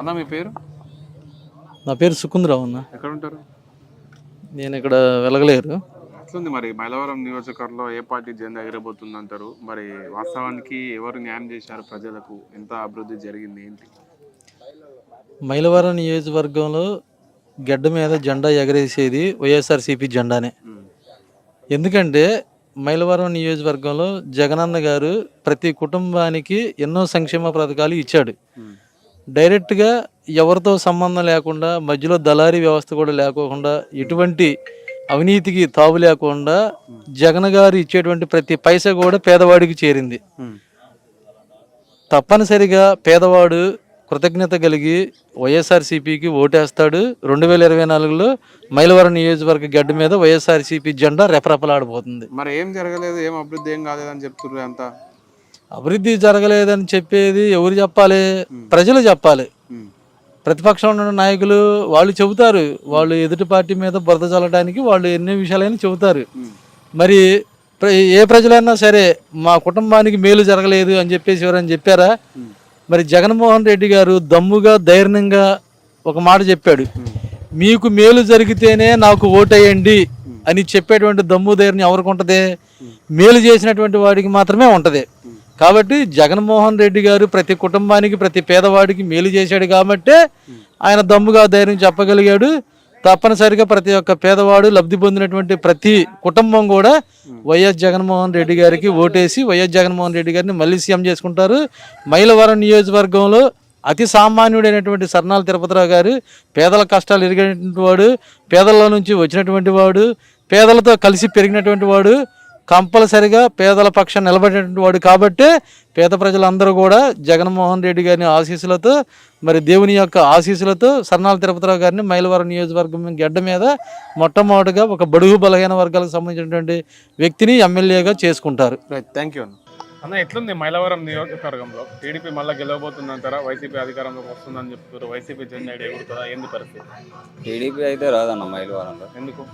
అన్న మీ పేరు? నా పేరు సుకుందరావు అన్న. ఎక్కడ ఉంటారు నేను ఇక్కడ వెలగలేరు. ఎట్లుంది మరి? మైలవరం నియోజకవర్గంలో ఏ పార్టీ జెండా ఎగరబోతుంది అంటారు మరి వాస్తవానికి ఎవరు న్యాయం చేశారు ప్రజలకు? ఎంత అభివృద్ధి జరిగింది? ఏంటి? మైలవరం నియోజకవర్గంలో గడ్డ మీద జెండా ఎగరేసేది వైఎస్ఆర్సీపీ జెండానే. ఎందుకంటే మైలవరం నియోజకవర్గంలో జగనన్న గారు ప్రతి కుటుంబానికి ఎన్నో సంక్షేమ పథకాలు ఇచ్చాడు. డైరెక్ట్గా ఎవరితో సంబంధం లేకుండా మధ్యలో దళారీ వ్యవస్థ కూడా లేకోకుండా ఎటువంటి అవినీతికి తావు లేకుండా జగన్ గారు ఇచ్చేటువంటి ప్రతి పైసా కూడా పేదవాడికి చేరింది. తప్పనిసరిగా పేదవాడు కృతజ్ఞత కలిగి వైఎస్ఆర్సీపీకి ఓటేస్తాడు. రెండు వేల ఇరవై నాలుగులో మైలవరం నియోజకవర్గ గడ్డ మీద వైఎస్ఆర్సీపీ జెండా రెపరెపలాడిపోతుంది మరి ఏం జరగలేదు ఏం అభివృద్ధి ఏం కాలేదని చెప్తున్నారు అంతా? అభివృద్ధి జరగలేదని చెప్పేది ఎవరు చెప్పాలి? ప్రజలు చెప్పాలి. ప్రతిపక్షం ప్రతిపక్షంలో ఉన్న నాయకులు వాళ్ళు చెబుతారు. వాళ్ళు ఎదుటి పార్టీ మీద బురద చల్లడానికి వాళ్ళు ఎన్ని విషయాలైనా చెబుతారు. మరి ప్ర- ఏ ప్రజలైనా సరే మా కుటుంబానికి మేలు జరగలేదు అని చెప్పేసి ఎవరైనా చెప్పారా? మరి జగన్మోహన్ రెడ్డి గారు దమ్ముగా ధైర్యంగా ఒక మాట చెప్పాడు. మీకు మేలు జరిగితేనే నాకు ఓటేయండి అని చెప్పేటువంటి దమ్ము ధైర్యం ఎవరికి ఉంటుంది? మేలు చేసినటువంటి వాడికి మాత్రమే ఉంటుంది. కాబట్టి జగన్మోహన్ రెడ్డి గారు ప్రతి కుటుంబానికి ప్రతి పేదవాడికి మేలు చేశాడు కాబట్టే ఆయన దమ్ముగా ధైర్యం చెప్పగలిగాడు. తప్పనిసరిగా ప్రతి ఒక్క పేదవాడు లబ్ధి పొందినటువంటి ప్రతి కుటుంబం కూడా వైఎస్ జగన్మోహన్ రెడ్డి గారికి ఓటేసి వైఎస్ జగన్మోహన్ రెడ్డి గారిని మళ్ళీ సీఎం చేసుకుంటారు. మైలవరం నియోజకవర్గంలో అతి సామాన్యుడైనటువంటి సర్నాల తిరుపతిరావు గారు పేదల కష్టాలు ఎరిగినటువంటి వాడు పేదల నుంచి వచ్చినటువంటి వాడు పేదలతో కలిసి పెరిగినటువంటి వాడు కంపల్సరిగా పేదల పక్షం నిలబడినటువంటి వాడు కాబట్టే పేద ప్రజలందరూ కూడా జగన్మోహన్ రెడ్డి గారిని ఆశీస్సులతో మరి దేవుని యొక్క ఆశీస్సులతో సర్నాల తిరుపతిరావు గారిని మైలవరం నియోజకవర్గం గడ్డ మీద మొట్టమొదటిగా ఒక బడుగు బలహీన వర్గాలకు సంబంధించినటువంటి వ్యక్తిని ఎమ్మెల్యేగా చేసుకుంటారు. రైట్ థ్యాంక్ యూ అన్న. అన్న ఎట్లుంది మైలవరం నియోజకవర్గంలో? టీడీపీ మళ్ళీ గెలవబోతుంది అంటారా? వైసీపీ అధికారంలోకి వస్తుందని చెప్తారు వైసీపీ జెండా ఎగురుతుందా? ఏంది పరిస్థితి? టీడీపీ అయితే రాదన్న మైలవరంలో. ఎందుకు?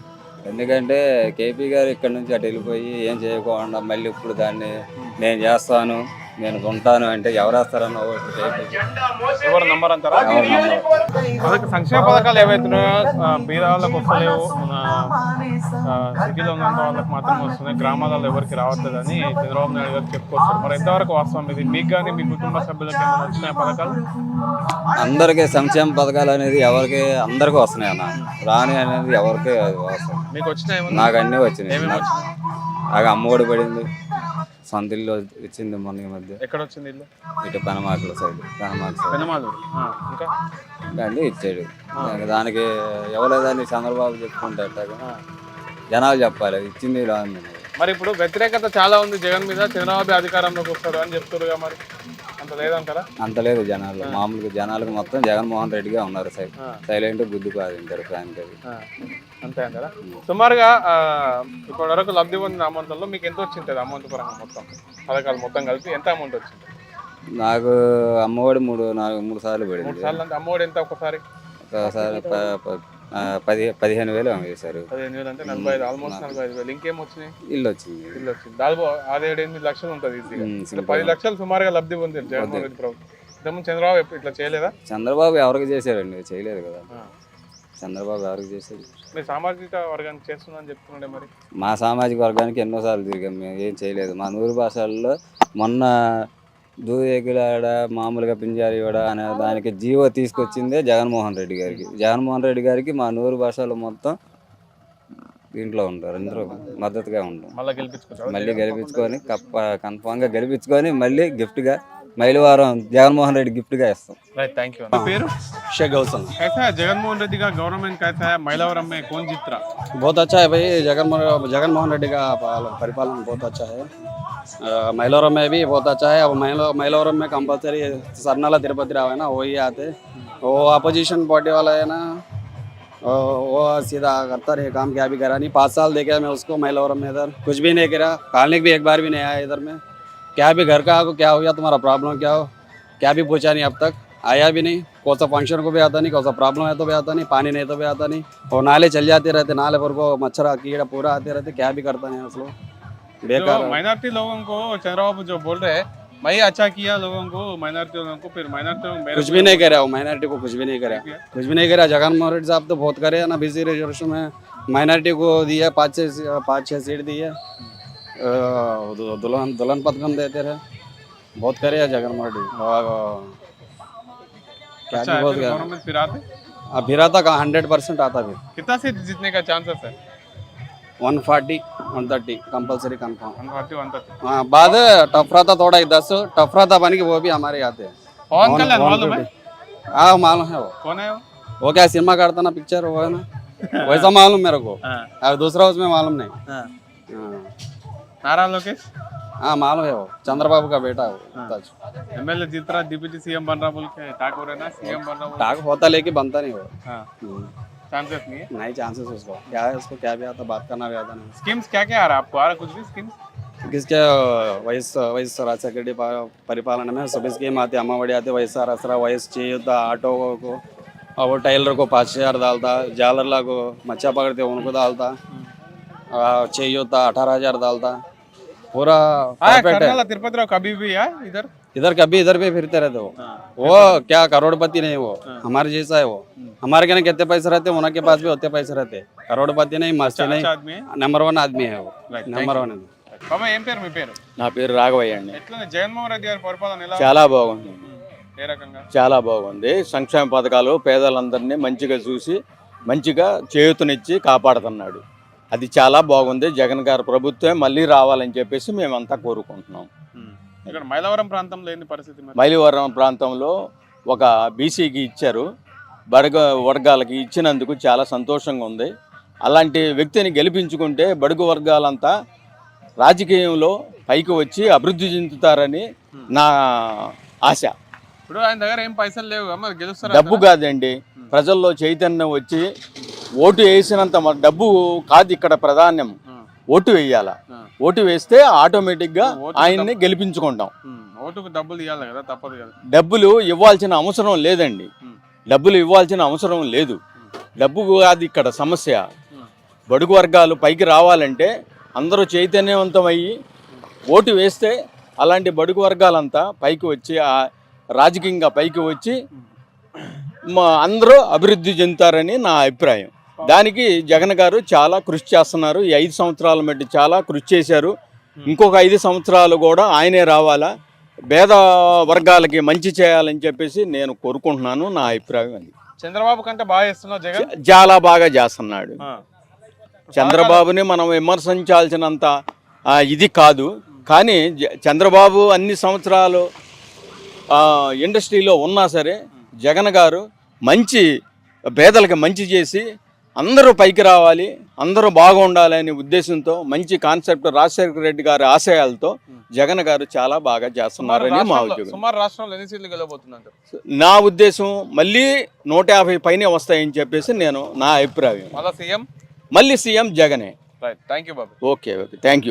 ఎందుకంటే కేపీ గారు ఇక్కడ నుంచి అటు వెళ్ళిపోయి ఏం చేయకుండా మళ్ళీ ఇప్పుడు దాన్ని నేను చేస్తాను నేను ఉంటాను అంటే ఎవరు వేస్తారన్న ఎవరు సంక్షేమ పథకాలు ఏవైతున్నాయో ఆ, బీద వాళ్ళకి వస్తలేవు సిటీలో ఉన్న వాళ్ళకి మాత్రమే వస్తున్నాయి. గ్రామాలలో ఎవరికి రావట్లేదు అని చంద్రబాబు నాయుడు గారు చెప్పుకొస్తారు. మరి ఎంతవరకు వాస్తవం ఇది? మీకు కానీ మీ కుటుంబ సభ్యులకి ఏమైనా వచ్చినాయి పథకాలు? అందరికీ సంక్షేమ పథకాలు అనేది ఎవరికి అందరికీ వస్తున్నాయి అన్న. రాని అనేది ఎవరికి వస్తాయి మీకు వచ్చినాయి నాకు అన్నీ వచ్చినాయి. నాకు అమ్మఒడి పడింది. సొంత ఇల్లు ఇచ్చింది మొన్న ఈ మధ్య. ఎక్కడ వచ్చింది ఇల్లు? ఇటు పెనమాకుల సైడ్. పెనమాకుల సైడ్. ఇంకా? అన్నీ ఇచ్చాడు. దానికి- ఎవలేదని చంద్రబాబు చెప్పుకుంటే ఎట్టాగా జనాలు చెప్పాలి ఇచ్చింది ఇలా ఉంది. మరి ఇప్పుడు వ్యతిరేకత చాలా ఉంది జగన్ మీద చంద్రబాబు అధికారంలోకి వస్తారు అని చెప్తారుగా మరి. అంత లేదంటారా? అంత లేదు జనాలు మామూలుగా జనాలకు మొత్తం జగన్మోహన్ రెడ్డిగా ఉన్నారు. సైలెంట్ ఫ్యాన్ అది ఆ, అంతే అంటారా? సుమారుగా ఇప్పటి వరకు లబ్ధి పొందిన అమౌంట్లో మీకు ఎంత వచ్చింటుంది అమౌంట్ పరంగా మొత్తం? పథకాలు మొత్తం కలిపి ఎంత అమౌంట్ వచ్చింది? నాకు అమ్మఒడి మూడు నాలుగు మూడు సార్లు మూడు పడింది. సార్లు అంటే అమౌంట్ ఎంత ఒకసారి ఒకసారి పది పదిహేను వేలు ఏమో వేశారు పదిహేను వేలు అంటే నలభై ఐదు ఆల్మోస్ట్ నలభై ఐదు వేలు. ఇంకేం వచ్చినాయి? ఇల్లు వచ్చింది ఇల్లు వచ్చింది దాదాపు ఆరేడు ఎనిమిది లక్షలు ఉంటుంది ఈజీగా. పది లక్షలు సుమారుగా లబ్ధి పొందారు జగన్మోహన్ రెడ్డి ప్రభుత్వం. ఇంతకుముందు చంద్రబాబు ఇట్లా చేయలేదా? చంద్రబాబు ఎవరికి చేశారండి? చేయలేదు కదా. చంద్రబాబు ఎవరికి చేశారు? మీ సామాజిక వర్గానికి చేస్తుందని చెప్తున్నాడే మరి. మా సామాజిక వర్గానికి ఎన్నోసార్లు తిరిగాం. మేము ఏం చేయలేదు. మా నూరు భాషల్లో మొన్న దూదేగిలాడ మామూలుగా పింజారివాడ అనే దానికి జీవో తీసుకొచ్చిందే జగన్మోహన్ రెడ్డి గారికి జగన్మోహన్ రెడ్డి గారికి మా నూరు భాషలు మొత్తం దీంట్లో ఉంటారు అందరూ మద్దతుగా ఉంటారు మళ్ళీ గెలిపించుకుంటారు మళ్ళీ గెలిపించుకొని కప్ప కన్ఫామ్గా గెలిపించుకొని మళ్ళీ గిఫ్ట్గా మైలవారం జగన్మోహన్ రెడ్డి గిఫ్ట్గా ఇస్తాం రైట్ థ్యాంక్ యూ పేరు शेख गौसल कैसा है जगनमोहन रेड्डी का गवर्नमेंट कैसा है मैलावरम में कौन जीत रहा बहुत अच्छा है भाई जगन जगन मोहन रेड्डी का पाल- परिपालन बहुत अच्छा है अ, मैलोरम में भी बहुत अच्छा है। अब मैलो मैलोरम में कंपलसरी सरनाला, तिरुपति राव है ना, वही आते वो अपोजिशन पार्टी वाला है ना वो सीधा करता रहे, काम क्या भी करा नहीं। पाँच साल देखे मैं उसको मैलोरम में इधर। कुछ भी नहीं करा। कालने भी एक बार भी नहीं आया इधर में। क्या भी घर का आपको क्या हो गया, तुम्हारा प्रॉब्लम क्या हो? क्या भी पूछा नहीं अब तक। आया भी नहीं। कौन सा फ़ंक्शन को भी आता नहीं, कौन सा प्रॉब्लम है तो भी आता नहीं, पानी नहीं तो भी आता नहीं। और नाले चल जाते रहते, नाले पर को मच्छर, कीड़ा पूरा आते रहते, क्या भी करता नहीं उस लोग। बेकार माइनॉरिटी लोगों को चंद्रबाबू जो बोल रहे हैं भाई अच्छा किया लोगों को माइनॉरिटी लोगों को फिर माइनॉरिटी कुछ भी नहीं करे वो माइनॉरिटी को कुछ भी नहीं करे। कुछ भी नहीं करे जगन मोहन रेड्डी साहब तो बहुत करे ना बीसी रिजर्वेशन में। माइनॉरिटी को दिया पाँच छः पाँच छः सीट दिए दुल्हन दुल्हन पथकम देते रहे। बहुत करे है जगन मोहन रेड्डी अच्छा बहुत फिर आते अब फिर आता कहाँ? हंड्रेड परसेंट आता फिर। कितना सीट जीतने का चांसेस है? One forty one forty one thirty हाँ बाद टफ रहता थोड़ा ही दस टफ रहता बन के वो भी हमारे ही। आते हैं? पवन कल्याण मालूम है? हाँ मालूम है वो। कौन है वो? वो क्या सिनेमा करता ना पिक्चर वो है ना? वैसा मालूम मेरे को। हाँ। अब दूसरा उसमें मालूम नहीं। हाँ। हाँ। नारा लोकेश? हाँ मालूम है वो। चंद्रबाबू का बेटा है वो ताज। एमएलए जीत रहा डिप्टी सीएम बन रहा बोल के ठाकुर है ना सीएम बन रहा बोल टाक होता लेके बनता नहीं वो। हाँ। हम्म, नहीं है? नहीं चांसेस उसको। क्या है उसको? क्या भी आता बात करना भी आता नहीं। स्कीम्स क्या क्या आ रहा है आपको? आ रहा कुछ भी स्कीम्स किसके वयस वयस राज्य सेक्रेटरी परिपालन में सभी स्कीम आती है अम्मावड़ी आती है वयस आसरा वयस चाहिए ऑटो को और वो टेलर को पाँच हज़ार डालता जालरला को मच्छा पकड़ते उनको डालता हम्म। चाहिए होता अठारह हज़ार डालता पूरा तिरुपति राव कभी भी है इधर? इधर कभी इधर भी फिरते रहते वो वो क्या करोड़पति नहीं वो हमारे जैसा है वो हमारे के ना कितने पैसे रहते उनके पास भी उतने पैसे रहते करोड़पति नहीं मस्ती नहीं अच्छा आदमी है నెంబర్ వన్ ఆద్మీ है वो Right, thank నెంబర్ వన్ బాబా ఏం పేరు మీ పేరు నా పేరు రాఘవయ్య అండి ఎట్లా జగన్మోహన్ రెడ్డి గారి పరిపాలన ఎలా చాలా బాగుంది ఉమ్, ఏ రకంగా చాలా బాగుంది సంక్షేమ పథకాలు పేదలందరినీ మంచిగా చూసి మంచిగా చేయూతనిచ్చి కాపాడుతున్నాడు అది చాలా బాగుంది జగన్ గారి ప్రభుత్వం మళ్ళీ రావాలని చెప్పేసి మేమంతా కోరుకుంటున్నాం ఉమ్. ఇక్కడ మైలవరం ప్రాంతంలో ఏంది పరిస్థితి మైలివరం ప్రాంతంలో ఒక బీసీకి ఇచ్చారు. బడుగ వర్గాలకి ఇచ్చినందుకు చాలా సంతోషంగా ఉంది. అలాంటి వ్యక్తిని గెలిపించుకుంటే బడుగు వర్గాలంతా రాజకీయంలో పైకి వచ్చి అభివృద్ధి చెందుతారని నా ఆశ. ఇప్పుడు ఆయన దగ్గర ఏం పైసలు లేవు డబ్బు కాదండి. ప్రజల్లో చైతన్యం వచ్చి ఓటు వేసినంత డబ్బు కాదు ఇక్కడ ప్రధానం ఉమ్, ఓటు వేయాల? ఓటు వేస్తే ఆటోమేటిక్గా ఆయన్ని గెలిపించుకుంటాం. ఓటుకు డబ్బులు ఇవ్వాలి కదా తప్పదు కదా. డబ్బులు ఇవ్వాల్సిన అవసరం లేదండి. డబ్బులు ఇవ్వాల్సిన అవసరం లేదు. డబ్బు కాదు ఇక్కడ సమస్య. బడుగు వర్గాలు పైకి రావాలంటే అందరూ చైతన్యవంతమయ్యి ఓటు వేస్తే అలాంటి బడుగు వర్గాలంతా పైకి వచ్చి ఆ రాజకీయంగా పైకి వచ్చి మా అందరూ అభివృద్ధి చెందుతారని నా అభిప్రాయం. దానికి జగన్ గారు చాలా కృషి చేస్తున్నారు. ఈ ఐదు సంవత్సరాల మట్టి చాలా కృషి చేశారు. ఇంకొక ఐదు సంవత్సరాలు కూడా ఆయనే రావాలా? పేద వర్గాలకి మంచి చేయాలని చెప్పేసి నేను కోరుకుంటున్నాను. నా అభిప్రాయం అది. చంద్రబాబు కంటే బాగా చేస్తున్నావు జగన్? చాలా బాగా చేస్తున్నాడు. చంద్రబాబుని మనం విమర్శించాల్సినంత ఇది కాదు. కానీ చంద్రబాబు అన్ని సంవత్సరాలు ఇండస్ట్రీలో ఉన్నా సరే జగన్ గారు మంచి పేదలకు మంచి చేసి అందరూ పైకి రావాలి అందరూ బాగుండాలి అనే ఉద్దేశంతో మంచి కాన్సెప్ట్ రాజశేఖర రెడ్డి గారి ఆశయాలతో జగన్ గారు చాలా బాగా చేస్తున్నారని మా ఉద్యోగం నా ఉద్దేశం మళ్ళీ నూట యాభై పైనే వస్తాయని చెప్పేసి నేను నా అభిప్రాయం. మళ్ళా సీఎం? జగనే. Okay okay thank you